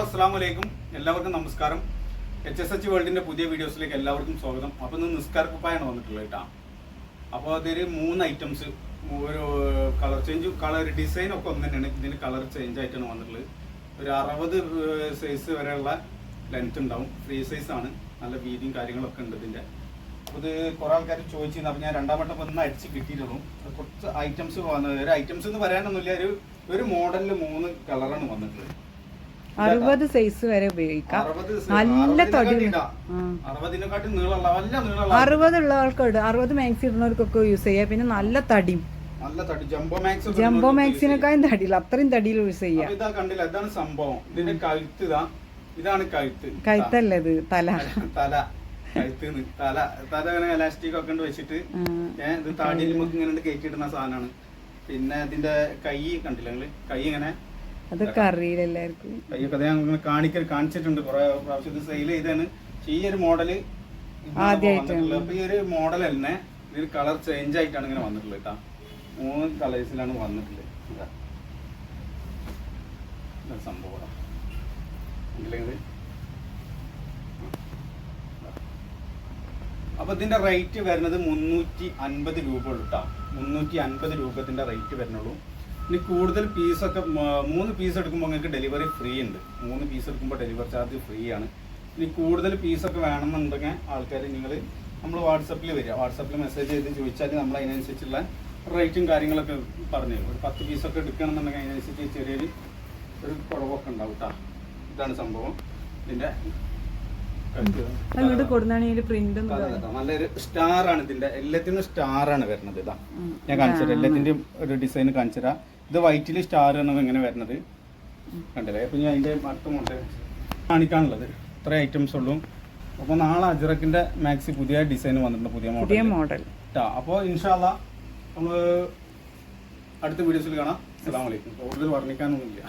അസ്സാം വലൈക്കും എല്ലാവർക്കും നമസ്കാരം. എച്ച് എസ് എച്ച് വേൾഡിന്റെ പുതിയ വീഡിയോസിലേക്ക് എല്ലാവർക്കും സ്വാഗതം. അപ്പോൾ ഇന്ന് നിസ്കാര കുപ്പായാണ് വന്നിട്ടുള്ളത് കേട്ടോ. അപ്പോൾ അതിൽ മൂന്ന് ഐറ്റംസ് ഒരു കളർ ചേഞ്ച് കളർ ഡിസൈൻ ഒക്കെ ഒന്ന് തന്നെയാണ്. ഇതിന് കളർ ചേഞ്ച് ആയിട്ടാണ് വന്നിട്ടുള്ളത്. ഒരു അറുപത് സൈസ് വരെയുള്ള ലെങ്ത് ഉണ്ടാവും. ഫ്രീ സൈസ് ആണ്. നല്ല വീതിയും കാര്യങ്ങളൊക്കെ ഉണ്ട് ഇതിന്റെ. അപ്പോൾ ഇത് കുറെ ആൾക്കാർ ചോദിച്ചിരുന്നു. അപ്പോൾ ഞാൻ രണ്ടാം വട്ടം ഒന്ന് അടിച്ച് കിട്ടിയിട്ടുള്ളൂ. കുറച്ച് ഐറ്റംസ് വന്നത് ഒരു ഐറ്റംസ് എന്ന് പറയാനൊന്നുമില്ല. ഒരു ഒരു മോഡലിൽ മൂന്ന് കളറാണ് വന്നിട്ടുള്ളത്. അറുപത് സൈസ് വരെ ഉപയോഗിക്കാം. നല്ല തൊടി അറുപത് ഉള്ളവർക്ക് ഇടും അറുപത് മാക്സി ഇടുന്നവർക്കൊക്കെ യൂസ് ചെയ്യാം. പിന്നെ നല്ല തടിയും. തടി. ജംബോ മാക്സിനേക്കാളും തടിയില്ല. അത്രയും തടിയിൽ യൂസ് ചെയ്യാം. കണ്ടില്ല? ഇതാണ് സംഭവം. ഇതിന്റെ കഴുത്ത് ഇതാ. ഇതാണ് കഴുത്ത്. കഴുത്തല്ല ഇത്? തല. തല. കഴുത്ത് തല. തല ഇങ്ങനെ എലാസ്റ്റിക് ഒക്കെ വെച്ചിട്ട് ഇത് താടിയിൽ നമുക്ക് ഇങ്ങനെ കയറ്റിയിടുന്ന സാധനമാണ് പിന്നെ ഇതിന്റെ കൈ കണ്ടില്ല കൈ ഇങ്ങനെ അതൊക്കെ അറിയില്ല എല്ലാവർക്കും. കൈയൊക്കെ അത് ഞാൻ കാണിക്കൽ കാണിച്ചിട്ടുണ്ട് കുറെ പ്രാവശ്യം. ഇത് സെയിൽ ചെയ്താണ് ഈ ഒരു മോഡൽ ആദ്യായിട്ടാണ്. അപ്പൊ ഈ ഒരു മോഡൽ തന്നെ കളർ ചേഞ്ച് ആയിട്ടാണ് ഇങ്ങനെ വന്നിട്ടുള്ളത് കേട്ടാ. മൂന്ന് കളേഴ്സിലാണ് വന്നിട്ടുള്ളത്. സംഭവം? അപ്പൊ ഇതിന്റെ റേറ്റ് വരുന്നത് മുന്നൂറ്റി അൻപത് രൂപ ഉള്ളൂ കേട്ടോ. മുന്നൂറ്റി അൻപത് രൂപത്തിന്റെ റേറ്റ് വരുന്നുള്ളൂ. ഇനി കൂടുതൽ പീസൊക്കെ മൂന്ന് പീസ് എടുക്കുമ്പോൾ നിങ്ങൾക്ക് ഡെലിവറി ഫ്രീ ഉണ്ട്. മൂന്ന് പീസ് എടുക്കുമ്പോൾ ഡെലിവറി ചാർജ് ഫ്രീ ആണ്. ഇനി കൂടുതൽ പീസൊക്കെ വേണമെന്നുണ്ടെങ്കിൽ ആൾക്കാർ നിങ്ങൾ നമ്മൾ വാട്സപ്പിൽ വരിക. വാട്സപ്പിൽ മെസ്സേജ് ചെയ്ത് ചോദിച്ചാൽ നമ്മൾ അതിനനുസരിച്ചുള്ള റേറ്റും കാര്യങ്ങളൊക്കെ പറഞ്ഞു തരും. ഒരു പത്ത് പീസൊക്കെ എടുക്കണമെന്നുണ്ടെങ്കിൽ അതിനനുസരിച്ച് ചെറിയൊരു ഒരു കുറവൊക്കെ ഉണ്ടാവും കേട്ടോ ഇതാണ് സംഭവം. ഇതിന്റെ. നല്ലൊരു സ്റ്റാർ ആണ് ഇതിന്റെ. എല്ലാത്തിനും സ്റ്റാർ ആണ് വരുന്നത് ഇതാ. ഞാൻ കാണിച്ചുതരാം. എല്ലാത്തിന്റെയും ഒരു ഡിസൈൻ കാണിച്ചുതരാം. ഇത് വൈറ്റിൽ സ്റ്റാർ എന്നത് ഇങ്ങനെ വരുന്നത്. കണ്ടില്ലേ? അപ്പം ഞാൻ അതിന്റെ അടുത്ത മുട്ട കാണിക്കാനുള്ളത്. ഇത്ര ഐറ്റംസ് ഉള്ളൂ. അപ്പോൾ നാളെ അജറക്കിന്റെ മാക്സി പുതിയ ഡിസൈൻ വന്നിട്ടുണ്ട് പുതിയ പുതിയ മോഡൽ മോഡൽ അപ്പോൾ ഇൻഷാല്ല നമ്മൾ അടുത്ത വീഡിയോസിൽ കാണാം. അസ്സാം വലൈക്കും കൂടുതൽ വർണിക്കാനൊന്നുമില്ല.